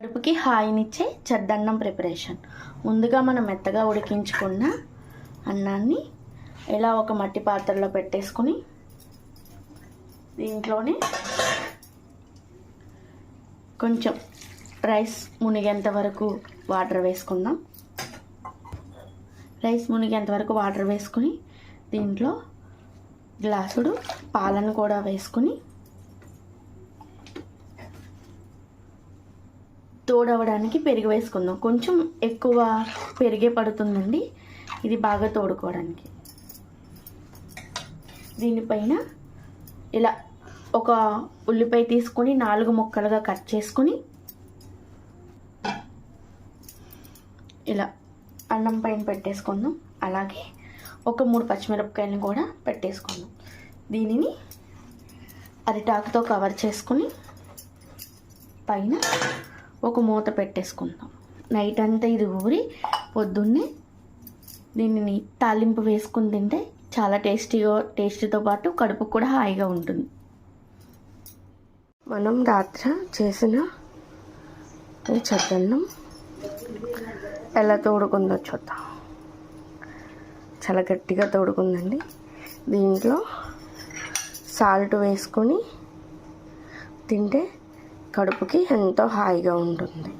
కడుపుకి హాయినిచ్చే చెద్దన్నం ప్రిపరేషన్. ముందుగా మనం మెత్తగా ఉడికించుకున్న అన్నాన్ని ఇలా ఒక మట్టి పాత్రలో పెట్టేసుకుని దీంట్లోనే కొంచెం రైస్ మునిగేంత వరకు వాటర్ వేసుకుందాం. రైస్ మునిగేంత వరకు వాటర్ వేసుకుని దీంట్లో గ్లాసుడు పాలను కూడా వేసుకుని తోడవడానికి పెరుగు వేసుకుందాం. కొంచెం ఎక్కువ పెరిగే పడుతుందండి. ఇది బాగా తోడుకోవడానికి. దీనిపైన ఇలా ఒక ఉల్లిపాయ తీసుకొని నాలుగు ముక్కలుగా కట్ చేసుకొని ఇలా అన్నం పైన పెట్టేసుకుందాం. అలాగే ఒక మూడు పచ్చిమిరపకాయలను కూడా పెట్టేసుకుందాం. దీనిని అరిటాకుతో కవర్ చేసుకుని పైన ఒక మూత పెట్టేసుకుందాం. నైట్ అంతా ఇది ఊరి పొద్దున్నే దీనిని తాలింపు వేసుకుని తింటే చాలా టేస్టీగా టేస్టీతో పాటు కడుపు కూడా హాయిగా ఉంటుంది. మనం రాత్రి చేసిన ఈ చద్దన్నం ఎలా తోడుకుందో చూద్దాం. చాలా గట్టిగా తోడుకుందండి. దీంట్లో సాల్ట్ వేసుకొని తింటే కడుపుకి ఎంతో హాయిగా ఉంటుంది.